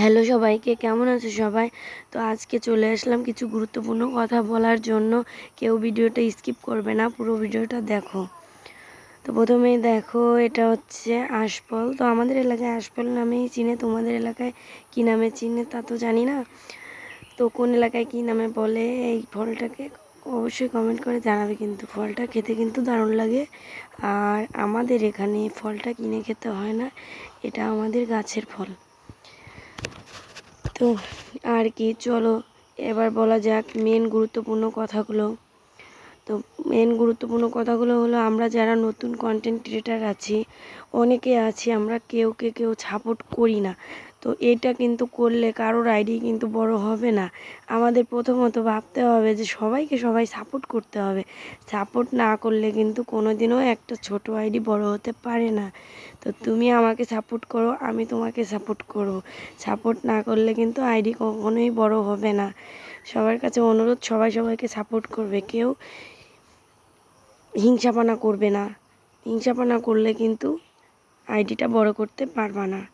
Hello সবাইকে, কেমন আছো সবাই? তো আজকে চলে আসলাম কিছু গুরুত্বপূর্ণ কথা বলার জন্য। কেউ ভিডিওটা স্কিপ করবে না, পুরো ভিডিওটা দেখো। তো প্রথমেই দেখো, এটা হচ্ছে আশফল তো আমাদের এলাকায় আশফল নামেই চিনে, তোমাদের এলাকায় কী নামে চিনে তা তো জানি না। তো কোন এলাকায় কী নামে বলে, এই ফলটাকে অবশ্যই কমেন্ট করে জানাবে কিন্তু। ফলটা খেতে কিন্তু দারুণ লাগে। আর আমাদের এখানে ফলটা কিনে খেতে হয় না, এটা আমাদের গাছের ফল। তো আর কি, চলো এবার বলা যাক মেন গুরুত্বপূর্ণ কথাগুলো। তো মেন গুরুত্বপূর্ণ কথাগুলো হলো, আমরা যারা নতুন কন্টেন্ট ক্রিয়েটার আছি, অনেকে আছি, আমরা কেউকে কেউ সাপোর্ট করি না। তো এটা কিন্তু করলে কারোর আইডি কিন্তু বড় হবে না। আমাদের প্রথমত ভাবতে হবে যে সবাইকে সবাই সাপোর্ট করতে হবে। সাপোর্ট না করলে কিন্তু কোনো দিনও একটা ছোট আইডি বড় হতে পারে না। তো তুমি আমাকে সাপোর্ট করো, আমি তোমাকে সাপোর্ট করব। সাপোর্ট না করলে কিন্তু আইডি কখনোই বড় হবে না। সবার কাছে অনুরোধ, সবাই সবাইকে সাপোর্ট করবে। কেউ হিংসাপানা করবে না। হিংসাপানা করলে কিন্তু আইডিটা বড় করতে পারবা না।